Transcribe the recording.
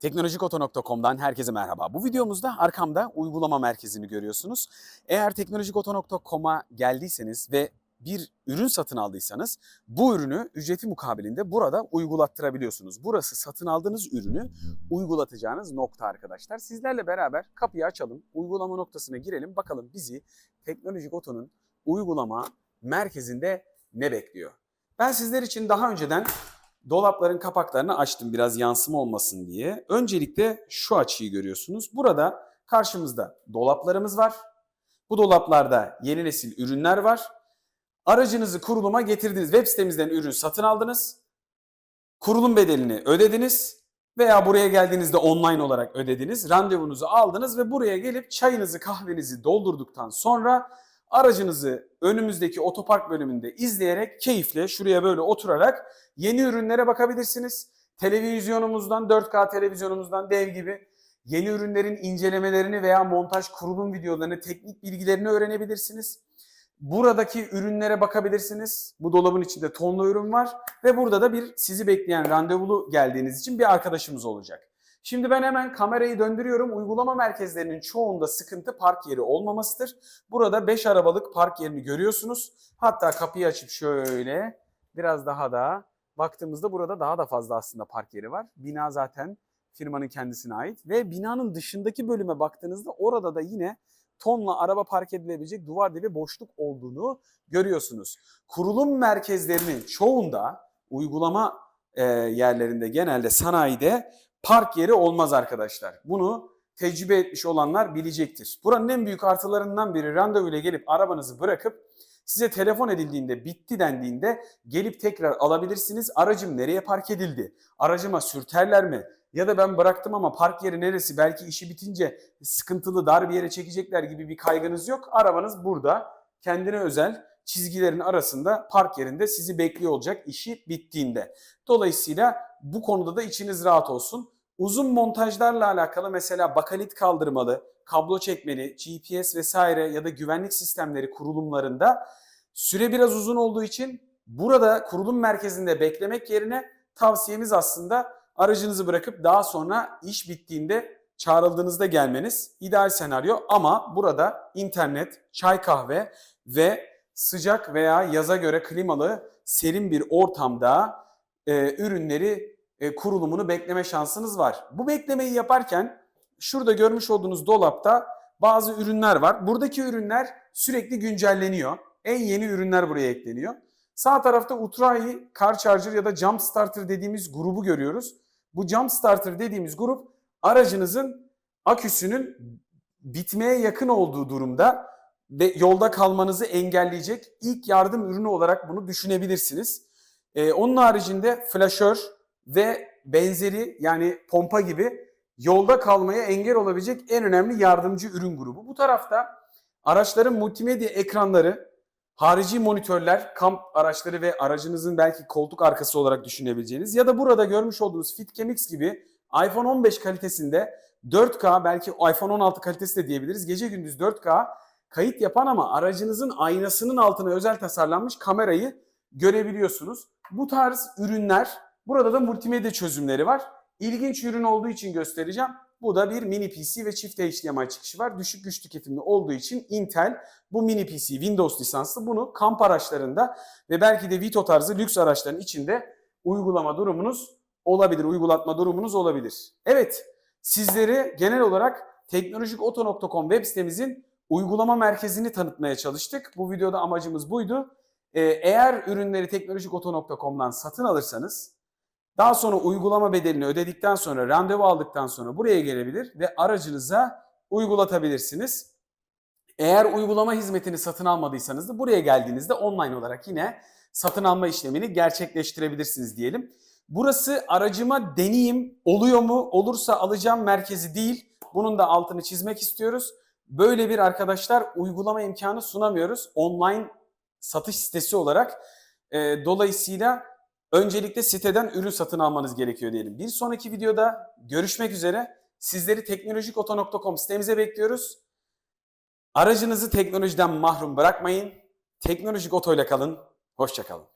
Teknolojikoto.com'dan herkese merhaba. Bu videomuzda arkamda uygulama merkezini görüyorsunuz. Eğer teknolojikoto.com'a geldiyseniz ve bir ürün satın aldıysanız bu ürünü ücreti mukabilinde burada uygulattırabiliyorsunuz. Burası satın aldığınız ürünü uygulatacağınız nokta arkadaşlar. Sizlerle beraber kapıyı açalım, uygulama noktasına girelim. Bakalım bizi Teknolojik Oto'nun uygulama merkezinde ne bekliyor? Ben sizler için daha önceden dolapların kapaklarını açtım biraz yansıma olmasın diye. Öncelikle şu açıyı görüyorsunuz. Burada karşımızda dolaplarımız var. Bu dolaplarda yeni nesil ürünler var. Aracınızı kuruluma getirdiniz. Web sitemizden ürün satın aldınız. Kurulum bedelini ödediniz veya buraya geldiğinizde online olarak ödediniz. Randevunuzu aldınız ve buraya gelip çayınızı kahvenizi doldurduktan sonra aracınızı önümüzdeki otopark bölümünde izleyerek keyifle şuraya böyle oturarak yeni ürünlere bakabilirsiniz. Televizyonumuzdan 4K televizyonumuzdan dev gibi yeni ürünlerin incelemelerini veya montaj kurulum videolarını, teknik bilgilerini öğrenebilirsiniz. Buradaki ürünlere bakabilirsiniz. Bu dolabın içinde tonla ürün var ve burada da bir sizi bekleyen randevulu geldiğiniz için bir arkadaşımız olacak. Şimdi ben hemen kamerayı döndürüyorum. Uygulama merkezlerinin çoğunda sıkıntı park yeri olmamasıdır. Burada 5 arabalık park yerini görüyorsunuz. Hatta kapıyı açıp şöyle biraz daha da baktığımızda burada daha da fazla aslında park yeri var. Bina zaten firmanın kendisine ait ve binanın dışındaki bölüme baktığınızda orada da yine tonla araba park edilebilecek duvar dibi boşluk olduğunu görüyorsunuz. Kurulum merkezlerinin çoğunda uygulama e, yerlerinde genelde sanayide park yeri olmaz arkadaşlar. Bunu tecrübe etmiş olanlar bilecektir. Buranın en büyük artılarından biri randevu ile gelip arabanızı bırakıp size telefon edildiğinde bitti dendiğinde gelip tekrar alabilirsiniz. Aracım nereye park edildi? Aracıma sürterler mi? Ya da ben bıraktım ama park yeri neresi? Belki işi bitince sıkıntılı dar bir yere çekecekler gibi bir kaygınız yok. Arabanız burada kendine özel çizgilerin arasında park yerinde sizi bekliyor olacak işi bittiğinde. Dolayısıyla bu konuda da içiniz rahat olsun. Uzun montajlarla alakalı mesela bakalit kaldırmalı, kablo çekmeli, GPS vesaire ya da güvenlik sistemleri kurulumlarında süre biraz uzun olduğu için burada kurulum merkezinde beklemek yerine tavsiyemiz aslında aracınızı bırakıp daha sonra iş bittiğinde çağrıldığınızda gelmeniz ideal senaryo. Ama burada internet, çay kahve ve sıcak veya yaza göre klimalı serin bir ortamda e, ürünleri e, kurulumunu bekleme şansınız var. Bu beklemeyi yaparken şurada görmüş olduğunuz dolapta bazı ürünler var. Buradaki ürünler sürekli güncelleniyor. En yeni ürünler buraya ekleniyor. Sağ tarafta Utrahi Car Charger ya da Jump Starter dediğimiz grubu görüyoruz. Bu Jump Starter dediğimiz grup aracınızın aküsünün bitmeye yakın olduğu durumda ve yolda kalmanızı engelleyecek ilk yardım ürünü olarak bunu düşünebilirsiniz. Ee, onun haricinde flaşör ve benzeri yani pompa gibi yolda kalmaya engel olabilecek en önemli yardımcı ürün grubu. Bu tarafta araçların multimedya ekranları, harici monitörler, kamp araçları ve aracınızın belki koltuk arkası olarak düşünebileceğiniz ya da burada görmüş olduğunuz FitCamX gibi iPhone 15 kalitesinde 4K belki iPhone 16 kalitesi de diyebiliriz. Gece gündüz 4K kayıt yapan ama aracınızın aynasının altına özel tasarlanmış kamerayı görebiliyorsunuz. Bu tarz ürünler burada da multimedya çözümleri var. İlginç ürün olduğu için göstereceğim. Bu da bir mini PC ve çift HDMI çıkışı var. Düşük güç tüketimli olduğu için Intel bu mini PC Windows lisanslı bunu kamp araçlarında ve belki de Vito tarzı lüks araçların içinde uygulama durumunuz olabilir, uygulatma durumunuz olabilir. Evet, sizleri genel olarak teknolojikoto.com web sitemizin uygulama merkezini tanıtmaya çalıştık. Bu videoda amacımız buydu. Ee, eğer ürünleri teknolojikoto.com'dan satın alırsanız daha sonra uygulama bedelini ödedikten sonra randevu aldıktan sonra buraya gelebilir ve aracınıza uygulatabilirsiniz. Eğer uygulama hizmetini satın almadıysanız da buraya geldiğinizde online olarak yine satın alma işlemini gerçekleştirebilirsiniz diyelim. Burası aracıma deneyim oluyor mu olursa alacağım merkezi değil. Bunun da altını çizmek istiyoruz. Böyle bir arkadaşlar uygulama imkanı sunamıyoruz online satış sitesi olarak. E, dolayısıyla öncelikle siteden ürün satın almanız gerekiyor diyelim. Bir sonraki videoda görüşmek üzere. Sizleri teknolojikoto.com sitemize bekliyoruz. Aracınızı teknolojiden mahrum bırakmayın. Teknolojik otoyla kalın. Hoşçakalın.